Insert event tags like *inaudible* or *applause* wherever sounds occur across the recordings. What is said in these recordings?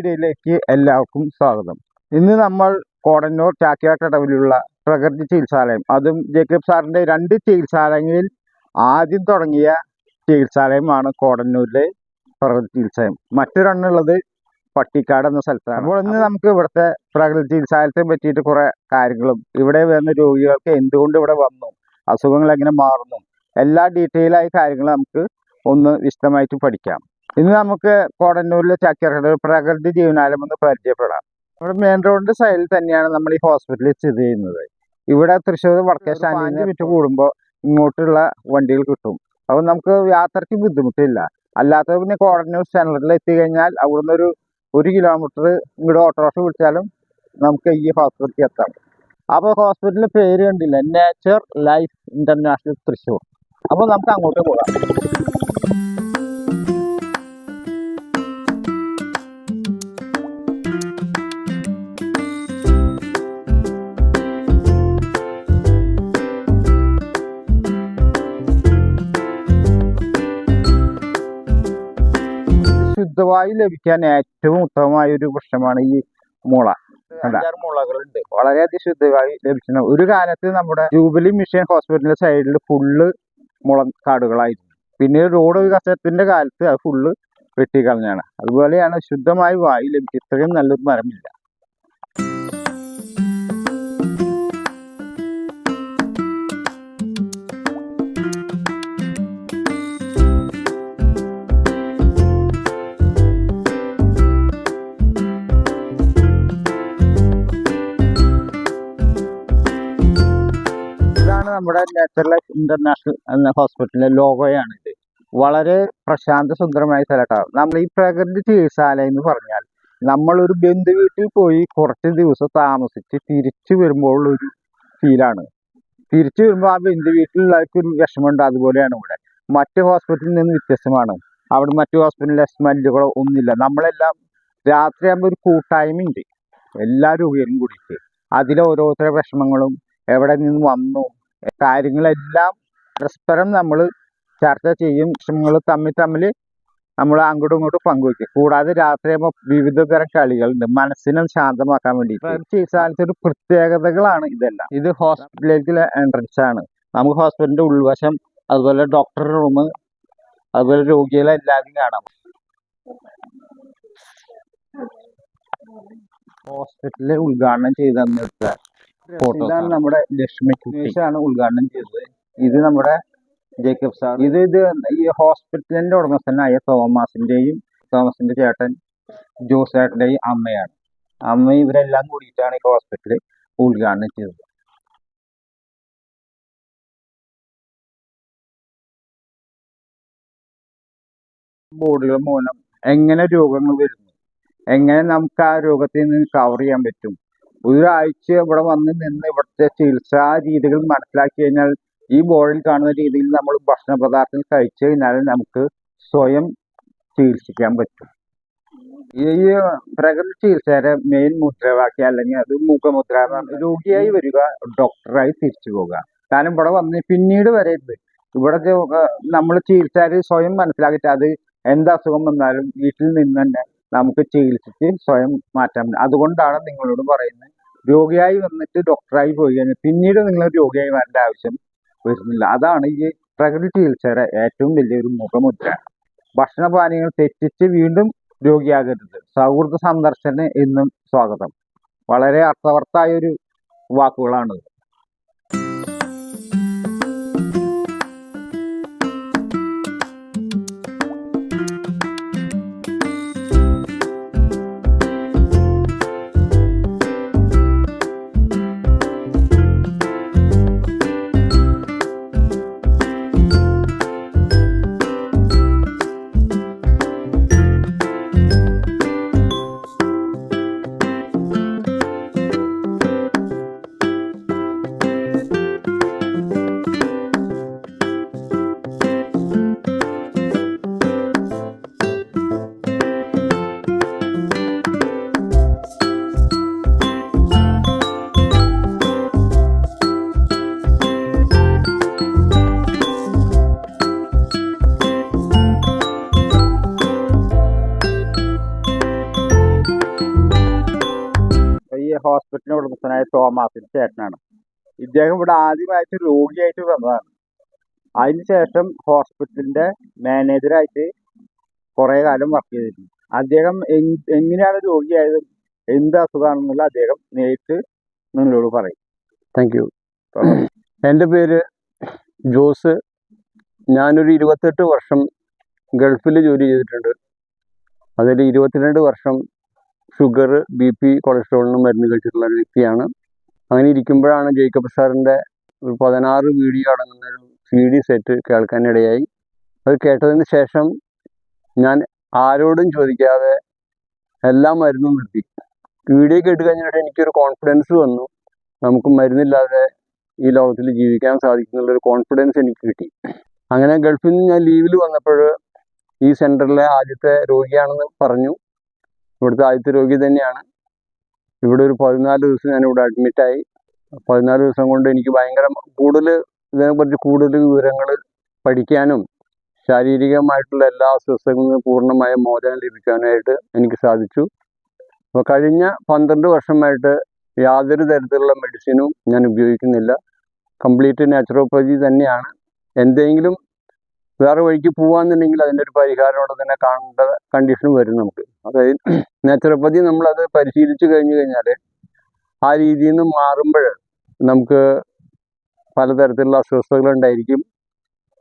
വീഡിയോയിലേക്ക് എല്ലാവർക്കും സ്വാഗതം. ഇന്ന് നമ്മൾ കോടന്നൂർ ചാക്യാട്ടടവിലുള്ള പ്രകൃതി ചികിത്സാലയം അതും ജേക്കബ് സാറിന്റെ രണ്ട് ചികിത്സാലയങ്ങളിൽ ആദ്യം തുടങ്ങിയ ചികിത്സാലയമാണ് കോടന്നൂരിലെ പ്രകൃതി ചികിത്സാലയം. മറ്റൊരെണ്ണുള്ളത് പട്ടിക്കാട് എന്ന സ്ഥലത്താണ്. അപ്പോൾ ഇന്ന് നമുക്ക് ഇവിടുത്തെ പ്രകൃതി ചികിത്സാലയത്തെ പറ്റിയിട്ട് കുറെ കാര്യങ്ങളും ഇവിടെ വരുന്ന രോഗികൾക്ക് എന്തുകൊണ്ട് ഇവിടെ വന്നു അസുഖങ്ങൾ എങ്ങനെ മാറുന്നു എല്ലാ ഡീറ്റെയിൽ ആയ കാര്യങ്ങളും നമുക്ക് ഒന്ന് വിശദമായിട്ട് പഠിക്കാം. ഇന്ന് നമുക്ക് കോടന്നൂരിലെ ചാക്യാർക്കട പ്രകൃതി ജീവനാലയം ഒന്ന് പരിചയപ്പെടാം. നമ്മുടെ മെയിൻ റോഡിന്റെ സൈഡിൽ തന്നെയാണ് നമ്മൾ ഈ ഹോസ്പിറ്റലിൽ സ്ഥിതി ചെയ്യുന്നത്. ഇവിടെ തൃശ്ശൂർ വടക്കേ സ്റ്റാൻഡിന് വിറ്റ് കൂടുമ്പോൾ ഇങ്ങോട്ടുള്ള വണ്ടികൾ കിട്ടും. അപ്പോൾ നമുക്ക് യാത്രയ്ക്ക് ബുദ്ധിമുട്ടില്ല. അല്ലാത്തത് പിന്നെ കോടന്നൂർ സെന്ററിൽ എത്തിക്കഴിഞ്ഞാൽ അവിടുന്ന് ഒരു ഒരു കിലോമീറ്റർ ഇങ്ങോട്ട് ഓട്ടോറിക്ഷ വിളിച്ചാലും നമുക്ക് ഈ ഹോസ്പിറ്റലിൽ എത്താം. അപ്പോൾ ഹോസ്പിറ്റലിന് പേര് കണ്ടില്ല? Nature life international Thrissur. അപ്പോൾ നമുക്ക് അങ്ങോട്ട് പോകാം. ശുദ്ധവായു ലഭിക്കാൻ ഏറ്റവും ഉത്തമമായ ഒരു വൃക്ഷമാണ് ഈ മുള. മുളകളുണ്ട്. വളരെയധികം ശുദ്ധമായി ലഭിക്കുന്ന ഒരു കാലത്ത് നമ്മുടെ ജൂബിലി മിഷൻ ഹോസ്പിറ്റലിന്റെ സൈഡിൽ ഫുള്ള് മുള കാടുകളായിരുന്നു. പിന്നെ റോഡ് വികസനത്തിന്റെ കാലത്ത് അത് ഫുള്ള് വെട്ടിക്കളഞ്ഞാണ് അതുപോലെയാണ് ശുദ്ധമായ വായു ലഭിക്കുക ഇത്രയും നല്ലൊരു മരമില്ല. നമ്മുടെ നേച്ചർ ഇന്റർനാഷണൽ എന്ന ഹോസ്പിറ്റലിലെ ലോഗോയാണ് ഇത്. വളരെ പ്രശാന്ത സുന്ദരമായ സ്ഥലമാണ് നമ്മൾ ഈ പ്രകൃതി ചികിത്സാലയം എന്ന് പറഞ്ഞാൽ നമ്മൾ ഒരു ബന്ധു വീട്ടിൽ പോയി കുറച്ച് ദിവസം താമസിച്ച് തിരിച്ചു വരുമ്പോൾ ഒരു ഫീലാണ് തിരിച്ചു വരുമ്പോൾ ആ ബന്ധു വീട്ടിലുള്ളവർക്ക് ഒരു വിഷമമുണ്ട്. അതുപോലെയാണ് ഇവിടെ. മറ്റു ഹോസ്പിറ്റലിൽ നിന്ന് വ്യത്യസ്തമാണ്. അവിടെ മറ്റു ഹോസ്പിറ്റലിലെ സ്മെല്ലുകളോ ഒന്നുമില്ല. നമ്മളെല്ലാം രാത്രിയാകുമ്പോൾ ഒരു കൂട്ടായ്മ ഉണ്ട്. എല്ലാ രോഗികളും കൂടിയിട്ട്. അതിലെ ഓരോരുത്തരുടെ വിഷമങ്ങളും എവിടെ നിന്ന് വന്നു കാര്യങ്ങളെല്ലാം പരസ്പരം നമ്മൾ ചർച്ച ചെയ്യും വിഷമങ്ങൾ തമ്മിൽ തമ്മിൽ നമ്മൾ അങ്ങോട്ടും ഇങ്ങോട്ടും പങ്കുവയ്ക്കും കൂടാതെ രാത്രിയാകുമ്പോൾ വിവിധ തരം കളികളുണ്ട്. മനസ്സിനെ ശാന്തമാക്കാൻ വേണ്ടി ചികിത്സാലയത്തിൽ ഒരു പ്രത്യേകതകളാണ് ഇതെല്ലാം. ഇത് ഹോസ്പിറ്റലിലേക്കുള്ള എൻട്രൻസ് ആണ്. നമുക്ക് ഹോസ്പിറ്റലിന്റെ ഉൾവശം അതുപോലെ ഡോക്ടർ റൂം അതുപോലെ രോഗികളെ എല്ലാവരും കാണാം. ഹോസ്പിറ്റലിൽ ഉദ്ഘാടനം ചെയ്തെന്ന് വെച്ചാൽ ഇതാണ് നമ്മുടെ ലക്ഷ്മി ആണ് ഉദ്ഘാടനം ചെയ്തത്. ഇത് നമ്മുടെ ജേക്കബ് സാർ. ഇത് ഇത് ഈ ഹോസ്പിറ്റലിന്റെ ഉടമസ്ഥനായ തോമസിന്റെയും തോമസിന്റെ ചേട്ടൻ ജോസ് ചേട്ടന്റെയും അമ്മയാണ്. അമ്മ ഇവരെല്ലാം കൂടിയിട്ടാണ് ഈ ഹോസ്പിറ്റൽ ഉദ്ഘാടനം ചെയ്തത്. ബോർഡുകൾ മൂലം എങ്ങനെ രോഗങ്ങൾ വരുന്നു? എങ്ങനെ നമുക്ക് ആ രോഗത്തിൽ നിന്ന് കവർ ചെയ്യാൻ പറ്റും? ഒരാഴ്ച ഇവിടെ വന്ന് നിന്ന് ഇവിടുത്തെ ചികിത്സാ രീതികൾ മനസ്സിലാക്കി കഴിഞ്ഞാൽ ഈ ബോർഡിൽ കാണുന്ന രീതിയിൽ നമ്മൾ ഭക്ഷണ പദാർത്ഥങ്ങൾ കഴിച്ചു കഴിഞ്ഞാൽ നമുക്ക് സ്വയം ചികിത്സിക്കാൻ പറ്റും. ഈ പ്രകൃതി ചികിത്സയുടെ മെയിൻ മുദ്രാവാക്യം അല്ലെങ്കിൽ അത് മുഖമുദ്ര രോഗിയായി വരിക ഡോക്ടറായി തിരിച്ചു പോകുക കാരണം ഇവിടെ വന്ന് പിന്നീട് വരരുത് ഇവിടെ നമ്മൾ ചികിത്സക്കാർ സ്വയം മനസ്സിലാക്കിയിട്ട് അത് എന്ത് അസുഖം വന്നാലും വീട്ടിൽ നിന്ന് തന്നെ നമുക്ക് ചികിത്സിച്ച് സ്വയം മാറ്റാൻ പറ്റും. അതുകൊണ്ടാണ് നിങ്ങളോട് പറയുന്നത്. രോഗിയായി വന്നിട്ട് ഡോക്ടറായി പോയി കഴിഞ്ഞാൽ പിന്നീട് നിങ്ങൾ രോഗിയായി വരേണ്ട ആവശ്യം വരുന്നില്ല. അതാണ് ഈ പ്രകൃതി ചികിത്സയുടെ ഏറ്റവും വലിയൊരു മുഖമുദ്ര. ഭക്ഷണപാനീയങ്ങൾ തെറ്റിച്ച് വീണ്ടും രോഗിയാകരുത്. സൗഹൃദ സന്ദർശനം എന്നും സ്വാഗതം. വളരെ അർത്ഥവത്തായ ഒരു വാക്കുകളാണ് ചേട്ടനാണ്. ഇദ്ദേഹം ഇവിടെ ആദ്യമായിട്ട് രോഗിയായിട്ട് വന്നതാണ്. അതിനുശേഷം ഹോസ്പിറ്റലിന്റെ മാനേജറായിട്ട് കുറെ കാലം വർക്ക് ചെയ്തിരുന്നു. അദ്ദേഹം എങ്- എങ്ങനെയാണ് രോഗിയായത് എന്ത് അസുഖമാണെന്നുള്ള അദ്ദേഹം നേരിട്ട് നിങ്ങളോട് പറയും. താങ്ക് യു എന്റെ പേര് ജോസ്. ഞാനൊരു ഇരുപത്തെട്ട് വർഷം ഗൾഫിൽ ജോലി ചെയ്തിട്ടുണ്ട്. അതിൽ ഇരുപത്തിരണ്ട് വർഷം ഷുഗർ ബി പി കൊളസ്ട്രോളിനും മരുന്ന് കഴിച്ചിട്ടുള്ള ഒരു വ്യക്തിയാണ്. അങ്ങനെ ഇരിക്കുമ്പോഴാണ് ജേക്കബ് സാറിന്റെ ഒരു പതിനാറ് വീഡിയോ അടങ്ങുന്ന ഒരു സി ഡി സെറ്റ് കേൾക്കാനിടയായി. അത് കേട്ടതിന് ശേഷം ഞാൻ ആരോടും ചോദിക്കാതെ എല്ലാ മരുന്നും നിർത്തി. വീഡിയോ കേട്ട് കഴിഞ്ഞിട്ട് എനിക്കൊരു കോൺഫിഡൻസ് വന്നു. നമുക്ക് മരുന്നില്ലാതെ ഈ ലോകത്തിൽ ജീവിക്കാൻ സാധിക്കുന്നുള്ളൊരു കോൺഫിഡൻസ് എനിക്ക് കിട്ടി. അങ്ങനെ ഗൾഫിൽ നിന്ന് ഞാൻ ലീവിൽ വന്നപ്പോൾ ഈ സെന്ററിലെ ആദ്യത്തെ രോഗിയാണെന്ന് പറഞ്ഞു. ഇവിടുത്തെ ആദ്യത്തെ രോഗി തന്നെയാണ്. ഇവിടെ ഒരു പതിനാല് ദിവസം ഞാൻ ഇവിടെ അഡ്മിറ്റായി പതിനാല് ദിവസം കൊണ്ട് എനിക്ക് ഭയങ്കര കൂടുതൽ ഇതിനെക്കുറിച്ച് കൂടുതൽ വിവരങ്ങൾ പഠിക്കാനും ശാരീരികമായിട്ടുള്ള എല്ലാ അസ്വസ്ഥതകളിൽ പൂർണമായ മോചനം ലഭിക്കാനായിട്ട് എനിക്ക് സാധിച്ചു. അപ്പോൾ കഴിഞ്ഞ പന്ത്രണ്ട് വർഷമായിട്ട് യാതൊരു തരത്തിലുള്ള മെഡിസിനും ഞാൻ ഉപയോഗിക്കുന്നില്ല. കംപ്ലീറ്റ് നാച്ചുറോപ്പതി തന്നെയാണ്. എന്തെങ്കിലും വേറെ വഴിക്ക് പോകാന്നുണ്ടെങ്കിൽ അതിന്റെ ഒരു പരിഹാരം അവിടെ തന്നെ കാണേണ്ട കണ്ടീഷൻ വരും നമുക്ക്. അതായത് *clears throat* നാച്ചുറോപ്പതി നമ്മളത് പരിശീലിച്ച് കഴിഞ്ഞു കഴിഞ്ഞാൽ ആ രീതിയിൽ നിന്ന് മാറുമ്പോൾ നമുക്ക് പലതരത്തിലുള്ള അസ്വസ്ഥതകൾ ഉണ്ടായിരിക്കും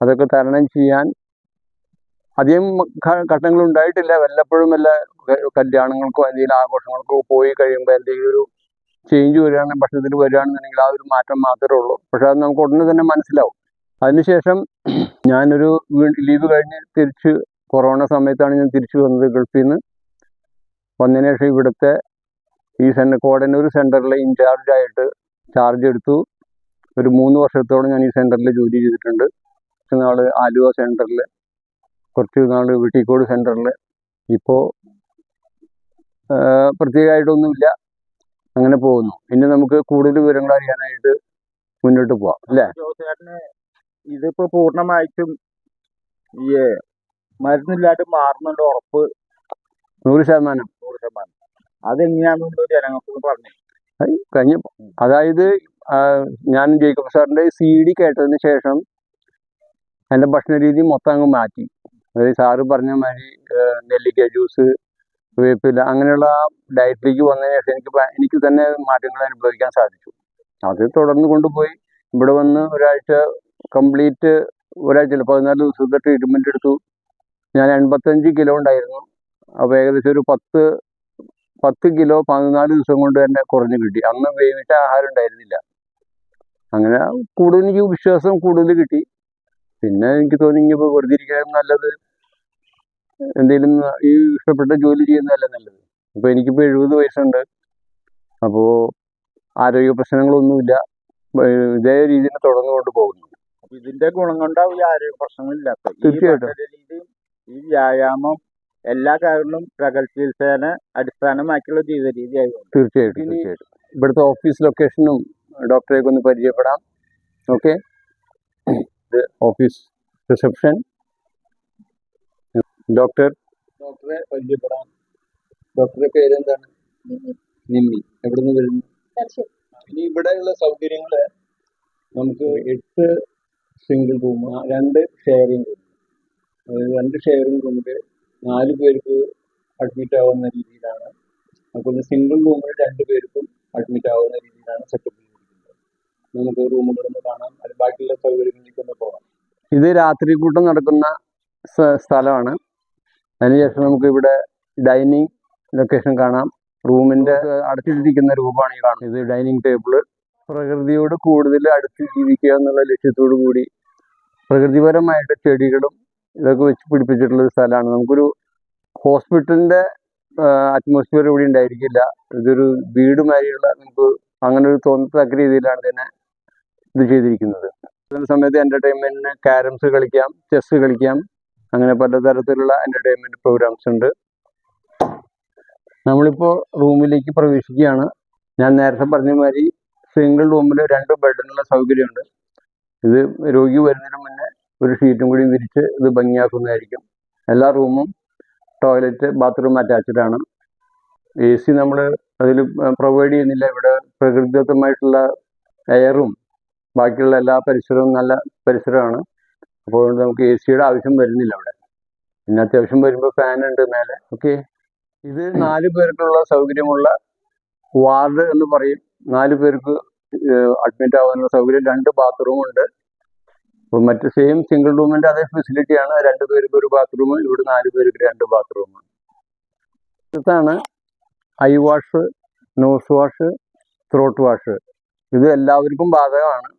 അതൊക്കെ തരണം ചെയ്യാൻ അധികം ഘട്ടങ്ങൾ ഉണ്ടായിട്ടില്ല വല്ലപ്പോഴും വല്ല കല്യാണങ്ങൾക്കോ എന്തെങ്കിലും ആഘോഷങ്ങൾക്കോ പോയി കഴിയുമ്പോൾ എന്തെങ്കിലും ഒരു ചേഞ്ച് വരികയാണെങ്കിൽ ഭക്ഷണത്തിൽ വരികയാണെന്നുണ്ടെങ്കിൽ ആ ഒരു മാറ്റം മാത്രമേ ഉള്ളൂ. പക്ഷെ അത് നമുക്ക് ഉടനെ തന്നെ മനസ്സിലാവും. അതിനുശേഷം ഞാനൊരു ലീവ് കഴിഞ്ഞ് തിരിച്ച് കൊറോണ സമയത്താണ് ഞാൻ തിരിച്ചു വന്നത് ഗൾഫിൽ നിന്ന്. വന്നതിന് ശേഷം ഇവിടുത്തെ ഈ സെന്റർ കോടന്നൂർ സെന്ററിലെ ഇൻചാർജായിട്ട് ചാർജ് എടുത്തു. ഒരു മൂന്ന് വർഷത്തോളം ഞാൻ ഈ സെന്ററിൽ ജോലി ചെയ്തിട്ടുണ്ട്. കുറച്ച് നാൾ ആലുവ സെന്ററിൽ കുറച്ച് നാൾ വെട്ടിക്കോട് സെന്ററിൽ ഇപ്പോൾ പ്രത്യേകമായിട്ടൊന്നുമില്ല. അങ്ങനെ പോകുന്നു. ഇനി നമുക്ക് കൂടുതൽ വിവരങ്ങൾ അറിയാനായിട്ട് മുന്നോട്ട് പോവാം. അല്ലേ? ഇതിപ്പോ പൂർണമായിട്ടും ഈ മരുന്നില്ലാണ്ട് മാറുന്നുണ്ട് ഉറപ്പ്. നൂറ് ശതമാനം. നൂറ് ശതമാനം. അതെങ്ങനെയാണെന്നുള്ള ജനങ്ങൾക്ക് പറഞ്ഞു. കഴിഞ്ഞ അതായത് ഞാൻ ജേക്കബ് സാറിന്റെ സി ഡി കേട്ടതിന് ശേഷം എന്റെ ഭക്ഷണ രീതി മൊത്തം അങ്ങ് മാറ്റി. അതായത് സാറ് പറഞ്ഞ മാതിരി നെല്ലിക്ക ജ്യൂസ് വേപ്പില അങ്ങനെയുള്ള ഡയറ്റിലേക്ക് വന്നതിന് ശേഷം എനിക്ക് എനിക്ക് തന്നെ മാറ്റങ്ങൾ അനുഭവിക്കാൻ സാധിച്ചു. അത് തുടർന്ന് കൊണ്ടുപോയി. ഇവിടെ വന്ന് ഒരാഴ്ച കംപ്ലീറ്റ് ഒരാഴ്ച പതിനാല് ദിവസത്തെ ട്രീറ്റ്മെന്റ് എടുത്തു. ഞാൻ എൺപത്തഞ്ച് കിലോ ഉണ്ടായിരുന്നു. അപ്പോൾ ഏകദേശം ഒരു പത്ത് പത്ത് കിലോ പതിനാല് ദിവസം കൊണ്ട് തന്നെ കുറഞ്ഞു കിട്ടി. അന്ന് വേവിച്ച ആഹാരം ഉണ്ടായിരുന്നില്ല. അങ്ങനെ കൂടുതൽ എനിക്ക് വിശ്വാസം കൂടുതൽ കിട്ടി. പിന്നെ എനിക്ക് തോന്നി ഇനിയിപ്പോൾ വെറുതെ ഇരിക്കാൻ നല്ലത് എന്തെങ്കിലും ഈ ഇഷ്ടപ്പെട്ട ജോലി ചെയ്യുന്നതല്ല നല്ലത്. അപ്പോൾ എനിക്കിപ്പോൾ എഴുപത് വയസ്സുണ്ട്. അപ്പോൾ ആരോഗ്യ പ്രശ്നങ്ങളൊന്നുമില്ല. ഇതേ രീതിയിൽ തുടർന്നു കൊണ്ട് പോകുന്നു. ഇതിന്റെ ഗുണം കൊണ്ടാവും ഈ ആരോഗ്യ പ്രശ്നങ്ങളില്ലാത്ത ഈ തീർച്ചയായിട്ടും. ഈ വ്യായാമം എല്ലാ കാര്യങ്ങളും പ്രകൃതി ചികിത്സേനെ അടിസ്ഥാനമാക്കിയുള്ള ജീവിത രീതിയായി. തീർച്ചയായിട്ടും തീർച്ചയായിട്ടും. ഇവിടുത്തെ ഓഫീസ് ലൊക്കേഷനും ഡോക്ടറെ ഒന്ന് പരിചയപ്പെടാം. ഓക്കെ? ഇത് ഓഫീസ് റിസപ്ഷൻ. ഡോക്ടർ? ഡോക്ടറെ പരിചയപ്പെടാം. ഡോക്ടറെ പേര് എന്താണ് നിമ്മി. എവിടെ നിന്ന് വരുന്നു ഇനി ഇവിടെയുള്ള സൗകര്യങ്ങൾ നമുക്ക് എട്ട് സിംഗിൾ റൂം രണ്ട് ഷെയറിങ് റൂം അതായത് രണ്ട് ഷെയറിങ് റൂമിൽ നാല് പേർക്ക് അഡ്മിറ്റ് ആവുന്ന രീതിയിലാണ്. അപ്പോൾ സിംഗിൾ റൂമിൽ രണ്ട് പേർക്കും അഡ്മിറ്റ് ആവുന്ന രീതിയിലാണ് സെറ്റപ്പ് ചെയ്തിരിക്കുന്നത്. നമുക്ക് റൂമുകളൊന്ന് കാണാം. അത് ബാക്കിയുള്ള സൗകര്യങ്ങളിലേക്ക് ഒന്ന് പോകാം. ഇത് രാത്രി കൂട്ടം നടക്കുന്ന സ്ഥലമാണ്. അതിനുശേഷം നമുക്ക് ഇവിടെ ഡൈനിങ് ലൊക്കേഷൻ കാണാം. റൂമിന്റെ അടച്ചിട്ടിരിക്കുന്ന രൂപമാണ് ഈ കാണുന്നത്. ഇത് ഡൈനിങ് ടേബിൾ പ്രകൃതിയോട് കൂടുതൽ അടുത്ത് ജീവിക്കുക എന്നുള്ള ലക്ഷ്യത്തോടു കൂടി പ്രകൃതിപരമായിട്ട് ചെടികളും ഇതൊക്കെ വെച്ച് പിടിപ്പിച്ചിട്ടുള്ള ഒരു സ്ഥലമാണ്. നമുക്കൊരു ഹോസ്പിറ്റലിന്റെ അറ്റ്മോസ്ഫിയർ ഇവിടെ ഉണ്ടായിരിക്കില്ല. ഇതൊരു വീട് മാതിരിയുള്ള നമുക്ക് അങ്ങനെ ഒരു തോന്നത്തക്ക രീതിയിലാണ് ഇതിനെ ഇത് ചെയ്തിരിക്കുന്നത്. സമയത്ത് എന്റർടൈൻമെന്റിന് ക്യാരംസ് കളിക്കാം ചെസ് കളിക്കാം അങ്ങനെ പലതരത്തിലുള്ള എന്റർടൈൻമെന്റ് പ്രോഗ്രാംസ് ഉണ്ട്. നമ്മളിപ്പോ റൂമിലേക്ക് പ്രവേശിക്കുകയാണ്. ഞാൻ നേരത്തെ പറഞ്ഞ മാതിരി സിംഗിൾ റൂമിൽ രണ്ട് ബെഡിനുള്ള സൗകര്യമുണ്ട്. ഇത് രോഗി വരുന്നതിന് മുന്നേ ഒരു ഷീറ്റും കൂടി വിരിച്ച് ഇത് ഭംഗിയാക്കുന്നതായിരിക്കും. എല്ലാ റൂമും ടോയ്ലറ്റ് ബാത്റൂം അറ്റാച്ച്ഡ് ആണ്. എ സി നമ്മൾ അതിൽ പ്രൊവൈഡ് ചെയ്യുന്നില്ല. ഇവിടെ പ്രകൃതിദത്തമായിട്ടുള്ള എയറും ബാക്കിയുള്ള എല്ലാ പരിസരവും നല്ല പരിസരമാണ്. അപ്പോൾ നമുക്ക് എ സിയുടെ ആവശ്യം വരുന്നില്ല അവിടെ. പിന്നെ അത്യാവശ്യം വരുമ്പോൾ ഫാൻ ഉണ്ട് മേലെ. ഓക്കെ ഇത് നാല് പേർക്കുള്ള സൗകര്യമുള്ള വാർഡ് എന്ന് പറയും. നാല് പേർക്ക് അഡ്മിറ്റ് ആവാനുള്ള സൗകര്യം രണ്ട് ബാത്റൂം ഉണ്ട്. അപ്പം മറ്റ് സെയിം സിംഗിൾ റൂമിന്റെ അതേ ഫെസിലിറ്റിയാണ് രണ്ട് പേർക്ക് ഒരു ബാത്റൂം ഇവിടെ നാല് പേർക്ക് രണ്ട് ബാത്റൂം ഇതാണ് eye wash nose wash throat wash ഇത് എല്ലാവർക്കും ബാധകമാണ്.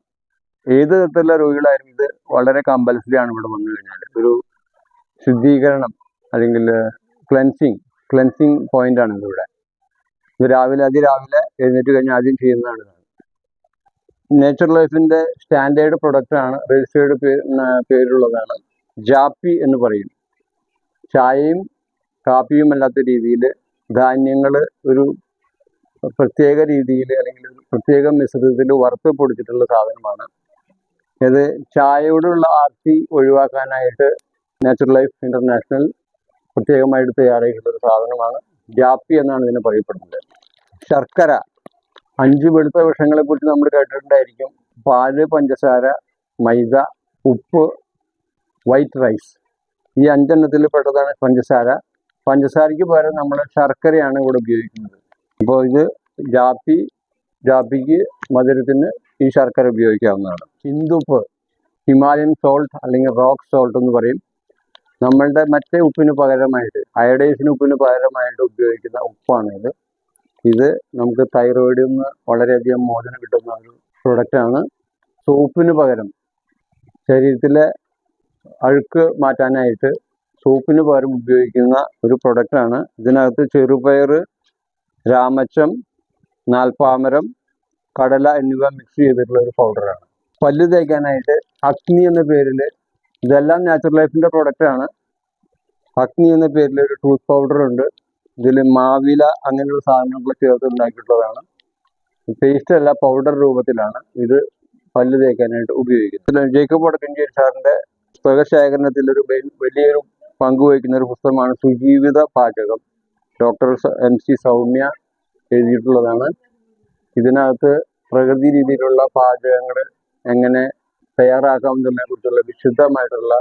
ഏത് തരത്തിലുള്ള രോഗികളായാലും ഇത് വളരെ കമ്പൽസറി ആണ് ഇവിടെ വന്നു കഴിഞ്ഞാൽ ഒരു ശുദ്ധീകരണം അല്ലെങ്കിൽ ക്ലെൻസിങ് ക്ലെൻസിങ് പോയിന്റ് ആണ് ഇതിവിടെ. ഇത് രാവിലെ അതിരാവിലെ എഴുന്നേറ്റ് കഴിഞ്ഞാൽ ആദ്യം ചെയ്യുന്നതാണ്. നേച്ചർ ലൈഫിന്റെ സ്റ്റാൻഡേർഡ് പ്രൊഡക്റ്റ് ആണ് രജിസ്റ്റേർഡ് പേരുള്ളതാണ് ജാപ്പി എന്ന് പറയും. ചായയും കാപ്പിയും അല്ലാത്ത രീതിയിൽ ധാന്യങ്ങൾ ഒരു പ്രത്യേക രീതിയിൽ അല്ലെങ്കിൽ ഒരു പ്രത്യേക മിശ്രിതത്തിൽ വറുത്ത് പൊടിച്ചിട്ടുള്ള സാധനമാണ്. ഇത് ചായയോടുള്ള ആർത്തി ഒഴിവാക്കാനായിട്ട് നാച്ചുറൽ ലൈഫ് ഇന്റർനാഷണൽ പ്രത്യേകമായിട്ട് തയ്യാറാക്കിയിട്ടുള്ള ഒരു സാധനമാണ്. ജാപ്പി എന്നാണ് ഇതിനെ പറയപ്പെടുന്നത്. ശർക്കര. അഞ്ച് വെളുത്ത വിഷങ്ങളെ കുറിച്ച് നമ്മൾ കേട്ടിട്ടുണ്ടായിരിക്കും. പാൽ പഞ്ചസാര മൈദ ഉപ്പ് വൈറ്റ് റൈസ് ഈ അഞ്ചെണ്ണത്തിൽ പെട്ടതാണ് പഞ്ചസാര. പഞ്ചസാരയ്ക്ക് പകരം നമ്മൾ ശർക്കരയാണ് ഇവിടെ ഉപയോഗിക്കുന്നത്. അപ്പോൾ ഇത് ജാപ്പി ജാപ്പിക്ക് മധുരത്തിന് ഈ ശർക്കര ഉപയോഗിക്കാവുന്നതാണ്. ഹിന്ദുപ്പ് ഹിമാലയൻ സോൾട്ട് അല്ലെങ്കിൽ റോക്ക് സോൾട്ട് എന്ന് പറയും. നമ്മളുടെ മറ്റേ ഉപ്പിന് പകരമായിട്ട് അയഡൈസിന് ഉപ്പിന് പകരമായിട്ട് ഉപയോഗിക്കുന്ന ഉപ്പാണ് ഇത് ഇത് നമുക്ക് തൈറോയിഡിൽ നിന്ന് വളരെയധികം മോചനം കിട്ടുന്ന ഒരു പ്രൊഡക്റ്റാണ് സോപ്പിന് പകരം ശരീരത്തിലെ അഴുക്ക് മാറ്റാനായിട്ട് സോപ്പിന് പകരം ഉപയോഗിക്കുന്ന ഒരു പ്രൊഡക്റ്റാണ് ഇതിനകത്ത് ചെറുപയർ രാമച്ചം നാൽപ്പാമരം കടല എന്നിവ മിക്സ് ചെയ്തിട്ടുള്ള ഒരു പൗഡറാണ് പല്ല് തേക്കാനായിട്ട് അഗ്നി എന്ന പേരിൽ ഇതെല്ലാം നാച്ചുറൽ ലൈഫിന്റെ പ്രൊഡക്റ്റാണ് അഗ്നി എന്ന പേരിൽ ഒരു ടൂത്ത് പൗഡറുണ്ട് ഇതിൽ മാവില അങ്ങനെയുള്ള സാധനങ്ങൾ ചേർത്ത് ഉണ്ടാക്കിയിട്ടുള്ളതാണ്. പേസ്റ്റ് അല്ല പൗഡർ രൂപത്തിലാണ് ഇത് പല്ല് തേക്കാനായിട്ട് ഉപയോഗിക്കുന്നത്. ജേക്കബ് വടക്കഞ്ചേരി സാറിന്റെ പുസ്തകശേഖരണത്തിൽ ഒരു വലിയൊരു പങ്ക് വഹിക്കുന്ന ഒരു പുസ്തകമാണ് Sujeevitha Pachakam. Doctor M C Soumya എഴുതിയിട്ടുള്ളതാണ്. ഇതിനകത്ത് പ്രകൃതി രീതിയിലുള്ള പാചകങ്ങൾ എങ്ങനെ തയ്യാറാക്കാം എന്നതിനെ കുറിച്ചുള്ള വിശുദ്ധമായിട്ടുള്ള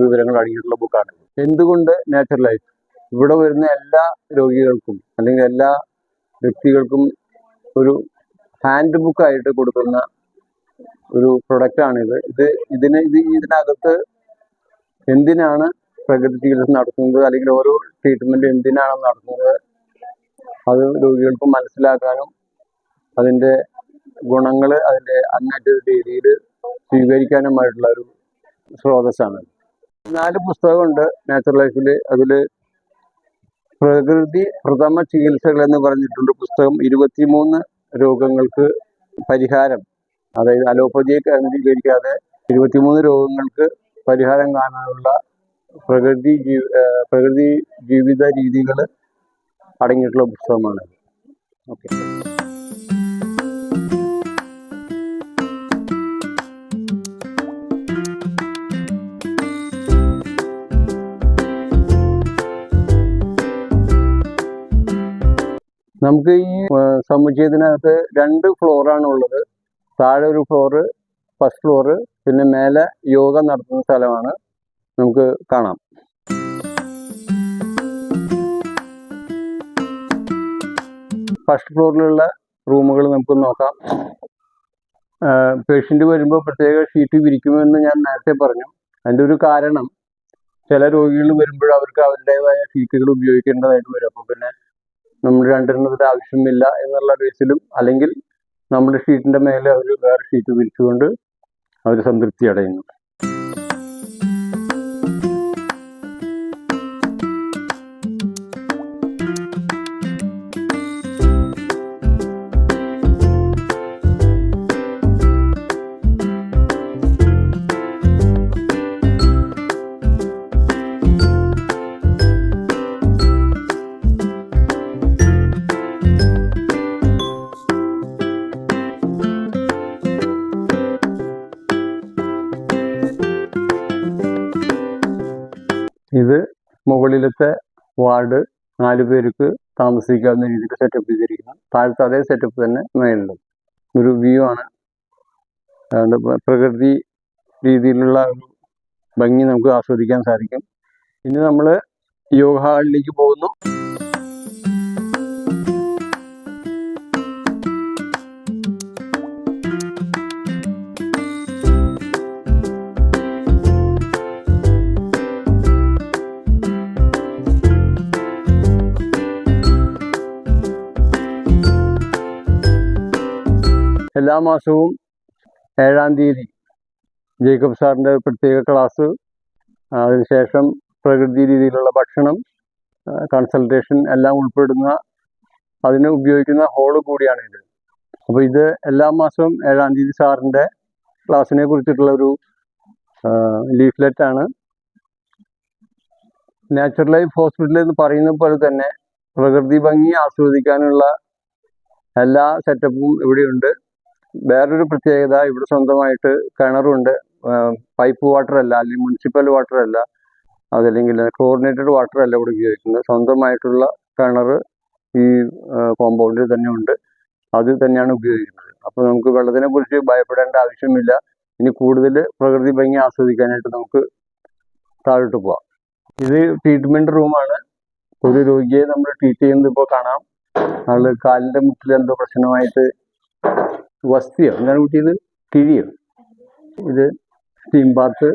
വിവരങ്ങൾ അടങ്ങിയിട്ടുള്ള ബുക്കാണ് എന്തുകൊണ്ട് നാച്ചുറൽ ലൈഫ് ഇവിടെ വരുന്ന എല്ലാ രോഗികൾക്കും അല്ലെങ്കിൽ എല്ലാ വ്യക്തികൾക്കും ഒരു ഹാൻഡ് ബുക്ക് ആയിട്ട് കൊടുക്കുന്ന ഒരു പ്രൊഡക്റ്റാണിത് ഇത് ഇതിന് ഇത് ഇതിനകത്ത് എന്തിനാണ് പ്രകൃതി ചികിത്സ നടത്തുന്നത്? അല്ലെങ്കിൽ ഓരോ ട്രീറ്റ്മെന്റ് എന്തിനാണ് നടത്തുന്നത്? അത് രോഗികൾക്ക് മനസ്സിലാക്കാനും അതിന്റെ ഗുണങ്ങൾ അതിന്റെ അങ്ങനത്തെ രീതിയിൽ സ്വീകരിക്കാനുമായിട്ടുള്ള ഒരു സ്രോതസ്സാണ്. നാല് പുസ്തകമുണ്ട്. നാച്ചുറൽ ലൈഫിൽ അതിൽ പ്രകൃതി പ്രഥമ ചികിത്സകൾ എന്ന് പറഞ്ഞിട്ടുണ്ട്. പുസ്തകം ഇരുപത്തിമൂന്ന് രോഗങ്ങൾക്ക് പരിഹാരം. അതായത് അലോപ്പതിയെ കേന്ദ്രീകരിക്കാതെ ഇരുപത്തിമൂന്ന് രോഗങ്ങൾക്ക് പരിഹാരം കാണാനുള്ള പ്രകൃതി ജീവി പ്രകൃതി ജീവിത രീതികൾ അടങ്ങിയിട്ടുള്ള പുസ്തകമാണ് ഓക്കെ. നമുക്ക് ഈ സമുച്ചയത്തിനകത്ത് രണ്ട് ഫ്ലോറാണ് ഉള്ളത് താഴെ ഒരു ഫ്ലോറ് ഫസ്റ്റ് ഫ്ലോറ് പിന്നെ മേലെ യോഗ നടത്തുന്ന സ്ഥലമാണ് നമുക്ക് കാണാം. ഫസ്റ്റ് ഫ്ലോറിലുള്ള റൂമുകൾ നമുക്ക് നോക്കാം. പേഷ്യന്റ് വരുമ്പോൾ പ്രത്യേക ഷീറ്റ് വിരിക്കുമെന്ന് ഞാൻ നേരത്തെ പറഞ്ഞു. അതിന്റെ ഒരു കാരണം ചില രോഗികൾ വരുമ്പോൾ അവർക്ക് അവരുടേതായ ഷീറ്റുകൾ ഉപയോഗിക്കേണ്ടതായിട്ട് വരും. അപ്പോൾ പിന്നെ നമ്മൾ രണ്ടെണ്ണത്തിന്റെ ആവശ്യമില്ല എന്നുള്ള ബേസിലും അല്ലെങ്കിൽ നമ്മുടെ ഷീറ്റിന്റെ മേലെ അവർ വേറെ ഷീറ്റ് വിരിച്ചുകൊണ്ട് അവർ സംതൃപ്തി അടയുന്നു. മുകളിലത്തെ വാർഡ് നാല് പേർക്ക് താമസിക്കാവുന്ന രീതിയിൽ സെറ്റപ്പ് ചെയ്തിരിക്കുന്നു. താഴത്തെ അതേ സെറ്റപ്പ് തന്നെ മേളിലും. ഒരു വ്യൂ ആണ്. പ്രകൃതി രീതിയിലുള്ള ഒരു ഭംഗി നമുക്ക് ആസ്വദിക്കാൻ സാധിക്കും. ഇനി നമ്മൾ യോഗ ഹാളിലേക്ക് പോകുന്നു. എല്ലാ മാസവും ഏഴാം തീയതി ജേക്കബ് സാറിന്റെ പ്രത്യേക ക്ലാസ് അതിനുശേഷം പ്രകൃതി രീതിയിലുള്ള ഭക്ഷണം കൺസൾട്ടേഷൻ എല്ലാം ഉൾപ്പെടുന്ന അതിന് ഉപയോഗിക്കുന്ന ഹോൾ കൂടിയാണ് ഇത്. അപ്പോൾ ഇത് എല്ലാ മാസവും ഏഴാം തീയതി സാറിന്റെ ക്ലാസ്സിനെ കുറിച്ചിട്ടുള്ള ഒരു ലീഫ്ലെറ്റ് ആണ്. നാച്ചുറൽ ലൈഫ് ഹോസ്പിറ്റൽ എന്ന് പറയുന്ന പോലെ തന്നെ പ്രകൃതി ഭംഗി ആസ്വദിക്കാനുള്ള എല്ലാ സെറ്റപ്പും ഇവിടെയുണ്ട്. വേറൊരു പ്രത്യേകത ഇവിടെ സ്വന്തമായിട്ട് കിണറുണ്ട്. പൈപ്പ് വാട്ടർ അല്ല അല്ലെങ്കിൽ മുനിസിപ്പൽ വാട്ടർ അല്ല അതല്ലെങ്കിൽ കോർഡിനേറ്റഡ് വാട്ടർ അല്ല ഇവിടെ ഉപയോഗിക്കുന്നത്. സ്വന്തമായിട്ടുള്ള കിണർ ഈ കോമ്പൗണ്ടിൽ തന്നെ ഉണ്ട്. അത് തന്നെയാണ് ഉപയോഗിക്കുന്നത്. അപ്പോൾ നമുക്ക് വെള്ളത്തിനെ കുറിച്ച് ഭയപ്പെടേണ്ട ആവശ്യമില്ല. ഇനി കൂടുതൽ പ്രകൃതി ഭംഗി ആസ്വദിക്കാനായിട്ട് നമുക്ക് താഴോട്ട് പോവാം. ഇത് ട്രീറ്റ്മെന്റ് റൂമാണ് ഒരു രോഗിയെ നമ്മൾ ട്രീറ്റ് ചെയ്യുന്നത് ഇപ്പോൾ കാണാം. ആൾ കാലിന്റെ മുട്ടിൽ എന്തോ പ്രശ്നമായിട്ട് വസ്തിയോ? എന്താണ് കുട്ടിയത്? കിഴിയോ? ഇത് സ്റ്റീം ബാത്ത്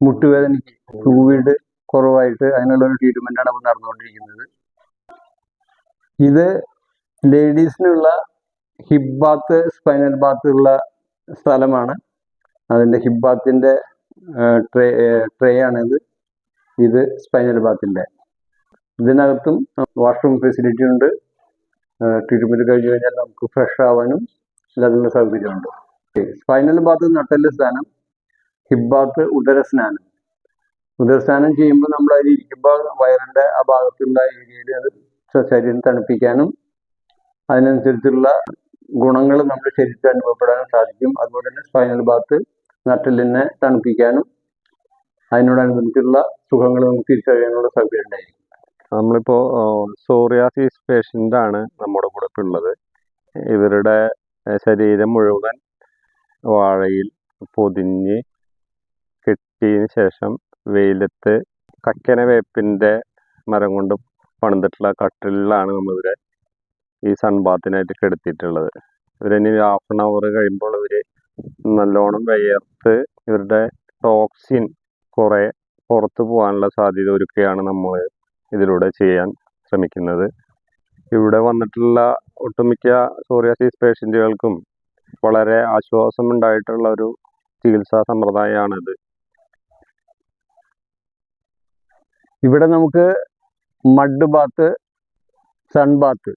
മുട്ടുവേദനയ്ക്ക് ഫ്ലൂയിഡ് കുറവായിട്ട് അതിനുള്ള ഒരു ആണ് ഇപ്പോൾ നടന്നുകൊണ്ടിരിക്കുന്നത്. ഇത് ലേഡീസിനുള്ള ഹിപ്പ് ബാത്ത് സ്പൈനൽ ബാത്ത് ഉള്ള സ്ഥലമാണ്. അതിന്റെ ഹിപ്പ് ബാത്തിന്റെ ട്രേ ട്രേ ആണിത്. ഇത് സ്പൈനൽ ബാത്തിന്റെ ഇതിനകത്തും വാഷ്റൂം ഫെസിലിറ്റി ഉണ്ട്. ട്രീറ്റ്മെന്റ് കഴിഞ്ഞ് കഴിഞ്ഞാൽ നമുക്ക് ഫ്രഷ് ആവാനും അതിനുള്ള സൗകര്യമുണ്ടോ സ്പൈനൽ ഭാഗത്ത് നട്ടൽ സ്നാനം ഹിപ്പ് ഭാഗത്ത് ഉദരസ്നാനം ഉദരസ്നാനം ചെയ്യുമ്പോൾ നമ്മൾ അതിൽ ഇരിക്കുമ്പോൾ വയറിന്റെ ആ ഭാഗത്തുള്ള ഏരിയയിൽ അത് ശരീരം തണുപ്പിക്കാനും അതിനനുസരിച്ചുള്ള ഗുണങ്ങൾ നമ്മുടെ ശരീരത്തിൽ അനുഭവപ്പെടാനും സാധിക്കും. അതുപോലെ തന്നെ സ്പൈനൽ ഭാഗത്ത് നട്ടലിനെ തണുപ്പിക്കാനും അതിനോടനുബന്ധിച്ചുള്ള സുഖങ്ങൾ നമുക്ക് തിരിച്ചറിയാനുള്ള സൗകര്യം ഉണ്ടായിരിക്കും. നമ്മളിപ്പോൾ സോറിയാസിസ് പേഷ്യന്റ് ആണ് നമ്മുടെ കൂടെ ഉള്ളത്. ഇവരുടെ ശരീരം മുഴുവൻ വാഴയിൽ പൊതിഞ്ഞ് കെട്ടിയതിന് ശേഷം വെയിലത്ത് കക്കന വേപ്പിന്റെ മരം കൊണ്ട് പണിതിട്ടുള്ള കട്ടിലാണ് നമ്മളിവിടെ ഈ സൺബാത്തിനായിട്ട് കെടുത്തിയിട്ടുള്ളത്. ഇവരിനി ഹാഫ് ആൻ അവർ കഴിയുമ്പോൾ ഇവർ നല്ലോണം വിയർത്ത് ഇവരുടെ ടോക്സിൻ കുറേ പുറത്തു പോകാനുള്ള സാധ്യത ഒരുക്കുകയാണ് നമ്മൾ ഇതിലൂടെ ചെയ്യാൻ ശ്രമിക്കുന്നത്. ഇവിടെ വന്നിട്ടുള്ള ഒട്ടുമിക്ക സോറിയാസിസ് പേഷ്യന്റുകൾക്കും വളരെ ആശ്വാസമുണ്ടായിട്ടുള്ള ഒരു ചികിത്സാ സമ്പ്രദായമാണിത്. ഇവിടെ നമുക്ക് മഡ് ബാത്ത് സൺ ബാത്ത്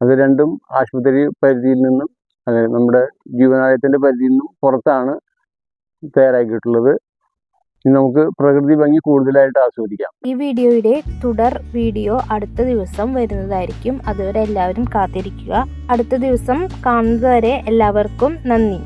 അത് രണ്ടും ആശുപത്രി പരിധിയിൽ നിന്നും അതായത് നമ്മുടെ ജീവനാലയത്തിന്റെ പരിധിയിൽ നിന്നും പുറത്താണ് തയ്യാറാക്കിയിട്ടുള്ളത്. ഇനി നമുക്ക് പ്രകൃതി ഭംഗി കൂടുതലായിട്ട് ആസ്വദിക്കാം. ഈ വീഡിയോയുടെ തുടർ വീഡിയോ അടുത്ത ദിവസം വരുന്നതായിരിക്കും. അതുവരെ എല്ലാവരും കാത്തിരിക്കുക. അടുത്ത ദിവസം കാണുന്നതുവരെ എല്ലാവർക്കും നന്ദി.